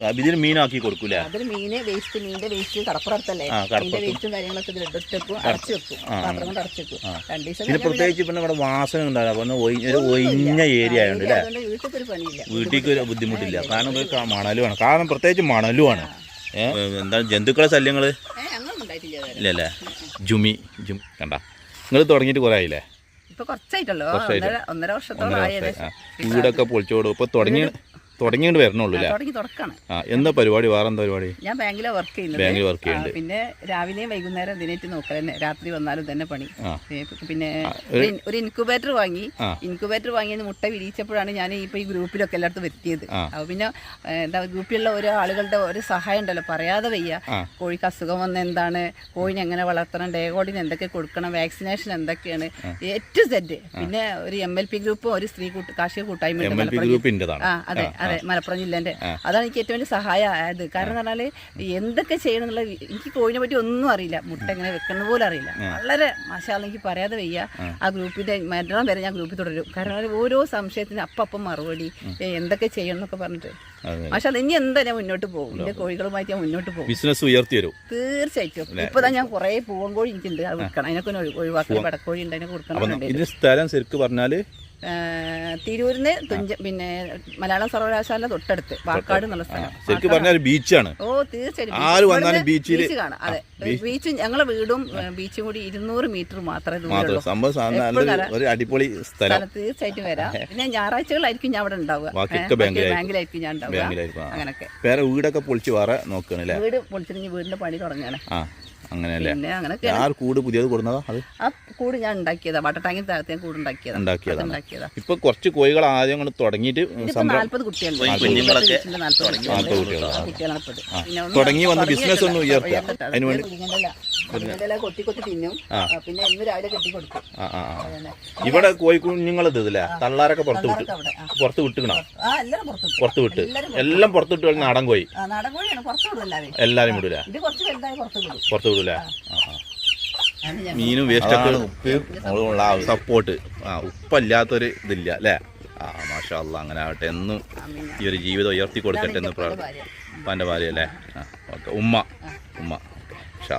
ഇതിന് മീനാക്കി കൊടുക്കൂലേ? അതിൽ മീന് വേസ്റ്റ് മീനിന്റെ വേസ്റ്റ് കടപ്പുറത്തല്ലേ? മീനിന്റെ വേസ്റ്റും കാര്യങ്ങളൊക്കെ ഇതിൽ ഇട്ടിട്ട് അടച്ചു വെക്കും. പാത്രം കൊണ്ട് അടച്ചു വെക്കും. ദിവസം പിന്നെ പ്രത്യേകിച്ച് പിന്നെ ഇവിടെ വാസന ഒയി- ഒരു ഒഴിഞ്ഞ ഏരിയ ആയതുകൊണ്ട് അല്ലേ? വീട്ടിൽ ഒരു പണിയില്ല. വീട്ടിലേക്ക് ഒരു ബുദ്ധിമുട്ടില്ല. കാരണം ഒരു മണലുമാണ്. കാരണം പ്രത്യേകിച്ച് മണലുമാണ്. ആണ് എന്താ ജന്തുക്കളെ ശല്യങ്ങൾ. ഇല്ലല്ലേ ജുമി ജും കണ്ട. നിങ്ങൾ തുടങ്ങിയിട്ട് കുറേ ആയില്ലേ? ഇപ്പൊ കുറച്ചായിട്ടല്ലോ ഒന്നര വർഷത്തോളം. വീടൊക്കെ പൊളിച്ചോടും. ഇപ്പൊ തുടങ്ങി തുടങ്ങിയിട്ട് വരണുള്ളൂ അല്ലേ തുടങ്ങി തുടക്കാണ്. ആ എന്താ പരിപാടി? വേറെ എന്താ പരിപാടി? ഞാൻ ബാങ്കിലെ വർക്ക് ചെയ്യുന്നത്. ബാങ്കിൽ വർക്ക് ചെയ്യുന്നുണ്ട് പിന്നെ രാവിലെയും വൈകുന്നേരം ഇതിനേറ്റ് നോക്കൽ തന്നെ. രാത്രി വന്നാലും തന്നെ പണി. പിന്നെ ഒരു- ഇൻക്യുബേറ്റർ വാങ്ങി. ഇൻക്യുബേറ്റർ വാങ്ങിയത് മുട്ട വിരിയിച്ചപ്പോഴാണ് ഞാൻ ഇപ്പൊ ഈ ഗ്രൂപ്പിലൊക്കെ എല്ലായിടത്തും വരുത്തിയത്. ആ. അപ്പൊ പിന്നെ എന്താ ഗ്രൂപ്പിലുള്ള ഓരോ ആളുകളുടെ ഒരു സഹായം ഉണ്ടല്ലോ. പറയാതെ വയ്യ. കോഴിക്ക് അസുഖം വന്ന എന്താണ്? കോഴിനെ എങ്ങനെ വളർത്തണം? ഡേഗോഡിന് എന്തൊക്കെ കൊടുക്കണം? വാക്സിനേഷൻ എന്തൊക്കെയാണ്? ഏറ്റവും സെറ്റ് പിന്നെ ഒരു എം എൽ പി ഗ്രൂപ്പും ഒരു സ്ത്രീ കാർഷിക കൂട്ടായ്മ അതെ എം ആ. അതെ. അതെ മലപ്പുറം ജില്ലേന്റെ അതാണ് എനിക്ക് ഏറ്റവും വലിയ സഹായം ആയത്. കാരണം എന്ന് പറഞ്ഞാൽ എന്തൊക്കെ ചെയ്യണം എന്നുള്ള എനിക്ക് കോഴിനെ പറ്റി ഒന്നും അറിയില്ല. മുട്ട എങ്ങനെ വെക്കുന്ന പോലും അറിയില്ല. വളരെ മശാല എനിക്ക് പറയാതെ വയ്യ. ആ. ഗ്രൂപ്പിന്റെ മരണം വരെ ഞാൻ ഗ്രൂപ്പിൽ തുടരും. കാരണം ഓരോ സംശയത്തിന് അപ്പം മറുപടി എന്തൊക്കെ ചെയ്യണം എന്നൊക്കെ പറഞ്ഞിട്ട്. പക്ഷെ ഇനി എന്താ ഞാൻ മുന്നോട്ട് പോകും? എന്റെ കോഴികളുമായിട്ട് ഞാൻ മുന്നോട്ട് പോകും. ബിസിനസ് ഉയർത്തി വരും. തീർച്ചയായിട്ടും. ഇപ്പൊ ഞാൻ കുറെ പൂവൻ കോഴി എനിക്കുണ്ട്. അത് വിൽക്കണം. അതിനൊക്കെ ഒഴിവാക്കണം പടക്കോഴി ഉണ്ട്. അതിനെ കൊടുക്കണം സ്ഥലം ശരിക്കും പറഞ്ഞാൽ തിരൂരിന്ന് തുഞ്ച പിന്നെ മലയാളം സർവകലാശാല തൊട്ടടുത്ത് വാക്കാട് എന്നുള്ള സ്ഥലം. ശരിക്കും പറഞ്ഞാൽ ബീച്ചാണ്. ഓ തീർച്ചയായിട്ടും. ആര് ബീച്ച് വന്നാലും ബീച്ചിൽ കാണാം. അതെ ബീച്ച്. ഞങ്ങളെ വീടും ബീച്ചും കൂടി ഇരുന്നൂറ് മീറ്റർ മാത്രമേ മാത്രം. ദൂരമുള്ളൂ. ഒരു അടിപൊളി സ്ഥലം. തീർച്ചയായിട്ടും വരാം. പിന്നെ ഞായറാഴ്ചകളായിരിക്കും ഞാൻ അവിടെ ഉണ്ടാവുക. ബാങ്കിലായിരിക്കും. ഞാൻ ഉണ്ടാവുക. അങ്ങനെയൊക്കെ. വേറെ വീടൊക്കെ പൊളിച്ച് വേറെ നോക്കണല്ലേ വീട് പൊളിച്ചിട്ട് വീടിന്റെ പണി തുടങ്ങുകയാണ്. അങ്ങനെയല്ലേ? ആർ കൂട് പുതിയത് കൊടുന്നതാ അത്? ആ കൂട് ഞാൻ ഉണ്ടാക്കിയതാ. വാട്ടർ ടാങ്കിൽ താഴത്തെ കൂട് ഉണ്ടാക്കിയതാ. ഉണ്ടാക്കിയതാണ് ഉണ്ടാക്കിയതാ. ഇപ്പൊ കുറച്ച് കോഴികൾ ആദ്യം അങ്ങോട്ട് തുടങ്ങിയിട്ട് നാല്പത് കുട്ടികളുണ്ട്. തുടങ്ങി വന്ന് ബിസിനസ് ഒന്നും. ഉയർത്തുക. ഉയർത്തട്ടെ. കൊത്തി കൊത്തി തിന്നും. പിന്നെ ഇന്ന് രാവിലെ കെട്ടി കൊടുക്കും. ഇവിടെ കോഴിക്കുഞ്ഞുങ്ങളത് ഇതില്ലേ? തള്ളാരൊക്കെ പുറത്ത് വിട്ട്. പുറത്ത് വിട്ടുകണോ പുറത്തു വിട്ടു. പുറത്ത് വിട്ട്. എല്ലാം പുറത്ത് വിട്ടു നാടൻ കോഴി? എല്ലാരും വിടൂല? ഇത് കുറച്ച് വലുതായി പുറത്തു വിടും. പുറത്ത് വിടൂല? മീനും വേസ്റ്റ് ഒക്കെ സപ്പോർട്ട്. ആ ഉപ്പല്ലാത്തൊരു ഇതില്ല അല്ലേ? ആ മാഷാ അല്ലാ അങ്ങനെ ആവട്ടെ. എന്നും ഈ ഒരു ജീവിതം ഉയർത്തി കൊടുക്കട്ടെ എന്ന് പ്രാർത്ഥന ഭാര്യ. ഉപ്പാന്റെ ഭാര്യ അല്ലേ? ആ ഓക്കെ. ഉമ്മ. ഉമ്മ. ഓക്കെ അല്ലാ